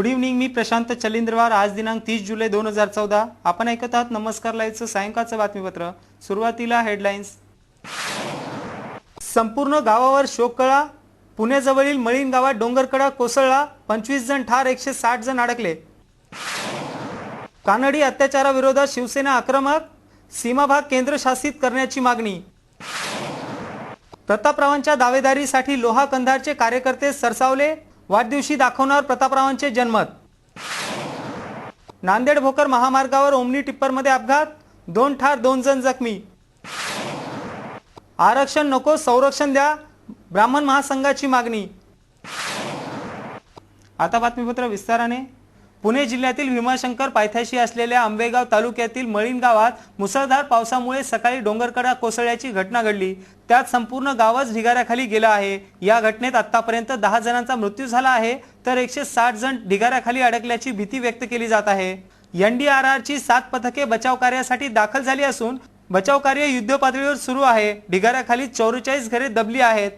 Good evening मी प्रशांत चलिंद्रवार. आज दिनांक तीस जुलै दोन हजार चौदा. आपण ऐकत आहात नमस्कार लाईव्हचं सायंकाळचं बातमीपत्र. सुरुवातीला हेडलाईन्स संपूर्ण गावावर शोककळा पुण्याजवळील मळीन गावात डोंगरकडा कोसळला. पंचवीस जण ठार एकशे साठ जण अडकले. कानडी अत्याचाराविरोधात शिवसेना आक्रमक. सीमाभाग केंद्रशासित करण्याची मागणी. प्रतापरावांच्या दावेदारीसाठी लोहा कंधारचे कार्यकर्ते सरसावले. वाढदिवशी दाखवणार प्रतापरावांचे जनमत. नांदेड भोकर महामार्गावर ओमनी टिप्परमध्ये अपघात दोन ठार दोन जण जखमी. आरक्षण नको संरक्षण द्या ब्राह्मण महासंघाची मागणी. आता बातमीपत्र विस्ताराने. पुणे जिल्ह्यातील भीमाशंकर पायथ्याशी असलेल्या आंबेगाव तालुक्यातील मळीण गावात मुसळधार पावसामुळे सकाळी डोंगरकडा कोसळल्याची घटना घडली. त्यात संपूर्ण गावच ढिगाऱ्याखाली गेलं आहे. या घटनेत आतापर्यंत दहा जणांचा मृत्यू झाला आहे तर एकशे साठ जण ढिगाऱ्याखाली अडकल्याची भीती व्यक्त केली जात आहे. एनडीआरआरची सात पथके बचाव कार्यासाठी दाखल झाली असून बचाव कार्य युद्ध पातळीवर सुरू आहे. ढिगाऱ्याखाली चौवेचाळीस घरे दबली आहेत.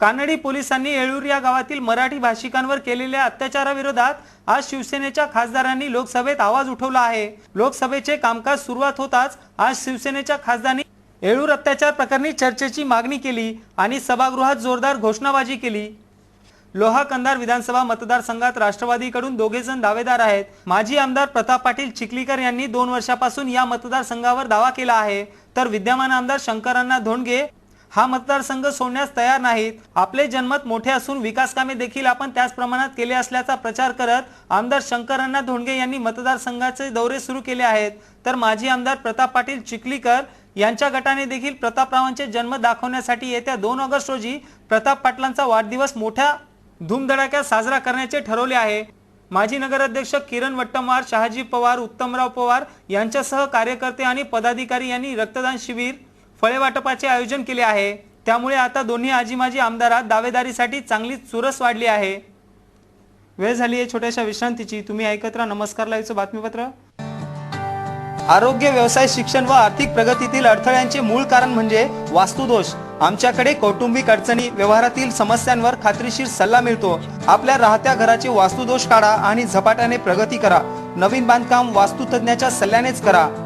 कानडी पोलिसांनी येळूर या गावातील मराठी भाषिकांवर केलेल्या अत्याचाराविरोधात आज शिवसेनेच्या खासदारांनी लोकसभेत आवाज उठवला आहे. लोकसभेचे कामकाज सुरुवात होताच आज शिवसेनेच्या खासदारांनी येळूर अत्याचार प्रकरणी चर्चेची मागणी केली आणि सभागृहात जोरदार घोषणाबाजी केली. लोहा कंधार विधानसभा मतदारसंघात राष्ट्रवादीकडून दोघे जण दावेदार आहेत. माजी आमदार प्रताप पाटील चिखलीकर यांनी दोन वर्षापासून या मतदारसंघावर दावा केला आहे. तर विद्यमान आमदार शंकरांना धोंडगे हा मतदारसंघ सोडण्यास तयार नाहीत. आपले जनमत मोठे असून विकास कामे देखील आपण त्याच प्रमाणात केले असल्याचा प्रचार करत आमदार शंकरांना धोंडगे यांनी मतदारसंघाचे दौरे सुरू केले आहेत. तर माजी आमदार प्रताप पाटील चिखलीकर यांच्या गटाने देखील प्रतापरावांचे जन्म दाखवण्यासाठी येत्या दोन ऑगस्ट रोजी प्रताप पाटलांचा वाढदिवस मोठ्या धूमधडाक्यात साजरा करण्याचे ठरवले आहे. माजी नगराध्यक्ष किरण वट्टमवार शहाजी पवार उत्तमराव पवार यांच्यासह कार्यकर्ते आणि पदाधिकारी यांनी रक्तदान शिबिर फळे वाटपाचे आयोजन केले आहे. त्यामुळे आता दोन्ही आजीमाजी आमदारात दावेदारीसाठी चांगली चुरस वाढली आहे. वेळ झाली आहे छोट्याशा विश्रांतीची. तुम्ही ऐकत राहा नमस्कार लाईव्हचं बातमीपत्र. आरोग्य व्यवसाय शिक्षण व आर्थिक प्रगतीतील अडथळ्यांचे मूळ कारण म्हणजे वास्तुदोष. आमच्याकडे कौटुंबिक अडचणी व्यवहारातील समस्यांवर खात्रीशीर सल्ला मिळतो. आपल्या राहत्या घराचे वास्तुदोष काढा आणि झपाट्याने प्रगती करा. नवीन बांधकाम वास्तुतज्ञाच्या सल्ल्यानेच करा.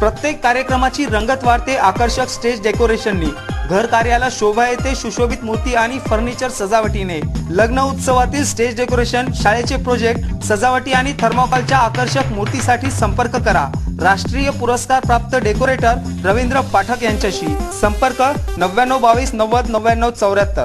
प्रत्येक कार्यक्रमाची रंगत वाढते आकर्षक स्टेज डेकोरेशननी. घर कार्याला शोभा येते सुशोभित मूर्ती आणि फर्निचर सजावटीने. लग्न उत्सवातील स्टेज डेकोरेशन शाळेचे प्रोजेक्ट सजावटी आणि थर्माकोलच्या आकर्षक मूर्तीसाठी संपर्क करा. राष्ट्रीय पुरस्कार प्राप्त डेकोरेटर रवींद्र पाठक यांच्याशी. संपर्क नव्याण्णव बावीस नव्वद नव्याण्णव चौऱ्याहत्तर.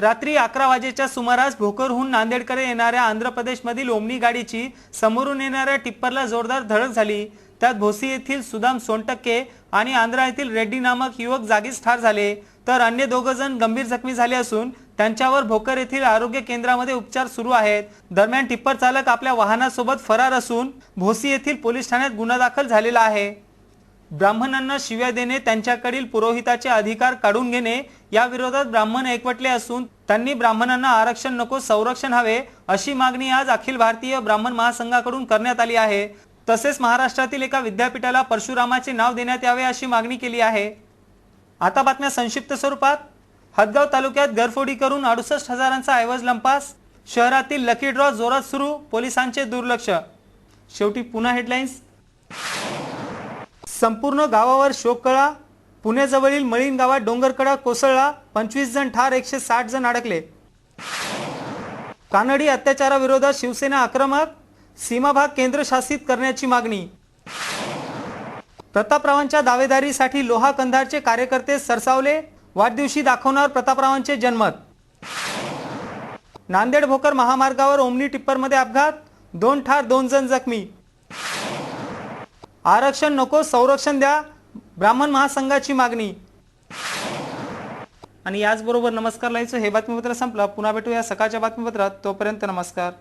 रात्री अकरा वाजेच्या सुमारास भोकरहून नांदेडकडे येणाऱ्या आंध्र प्रदेशमधील ओमनी गाडीची समोरून येणाऱ्या टिप्परला जोरदार धडक झाली. त्यात भोसी येथील सुदाम सोनटक्के आणि आंध्रा येथील रेड्डी नामक युवक जागीच ठार झाले. तर अन्य दोघं जण गंभीर जखमी झाले असून त्यांच्यावर भोकर येथील आरोग्य केंद्रामध्ये उपचार सुरू आहेत. दरम्यान टिप्पर चालक आपल्या वाहनासोबत फरार असून भोसी येथील पोलीस ठाण्यात गुन्हा दाखल झालेला आहे. ब्राह्मणांना शिव्या देणे त्यांच्याकडील पुरोहिताचे अधिकार काढून घेणे या विरोधात ब्राह्मण एकवटले असून त्यांनी ब्राह्मणांना आरक्षण नको संरक्षण हवे अशी मागणी आज अखिल भारतीय ब्राह्मण महासंघाकडून करण्यात आली आहे. तसेच महाराष्ट्रातील एका विद्यापीठाला परशुरामाचे नाव देण्यात यावे अशी मागणी केली आहे. आता बातम्या संक्षिप्त स्वरूपात. हदगाव तालुक्यात गरफोडी करून अडुसष्ट हजारांचा ऐवज लंपास. शहरातील लकी ड्रॉ जोरात सुरू पोलिसांचे दुर्लक्ष. शेवटी पुन्हा हेडलाईन्स. संपूर्ण गावावर शोककळा पुण्याजवळील मळीन गावात डोंगरकडा कोसळला. पंचवीस जण ठार एकशे साठ जण अडकले. कानडी अत्याचाराविरोधात शिवसेना आक्रमक. सीमाभाग केंद्रशासित करण्याची मागणी. प्रतापरावांच्या दावेदारीसाठी लोहा कंधारचे कार्यकर्ते सरसावले. वाढदिवशी दाखवणार प्रतापरावांचे जनमत. नांदेड भोकर महामार्गावर ओमनी टिप्परमध्ये अपघात. दोन ठार दोन जण जखमी. आरक्षण नको संरक्षण द्या. ब्राह्मण महासंघाची मागणी. आणि याचबरोबर नमस्कार लाईचं हे बातमीपत्र संपलं. पुन्हा भेटूया सकाळच्या बातमीपत्रात. तोपर्यंत नमस्कार.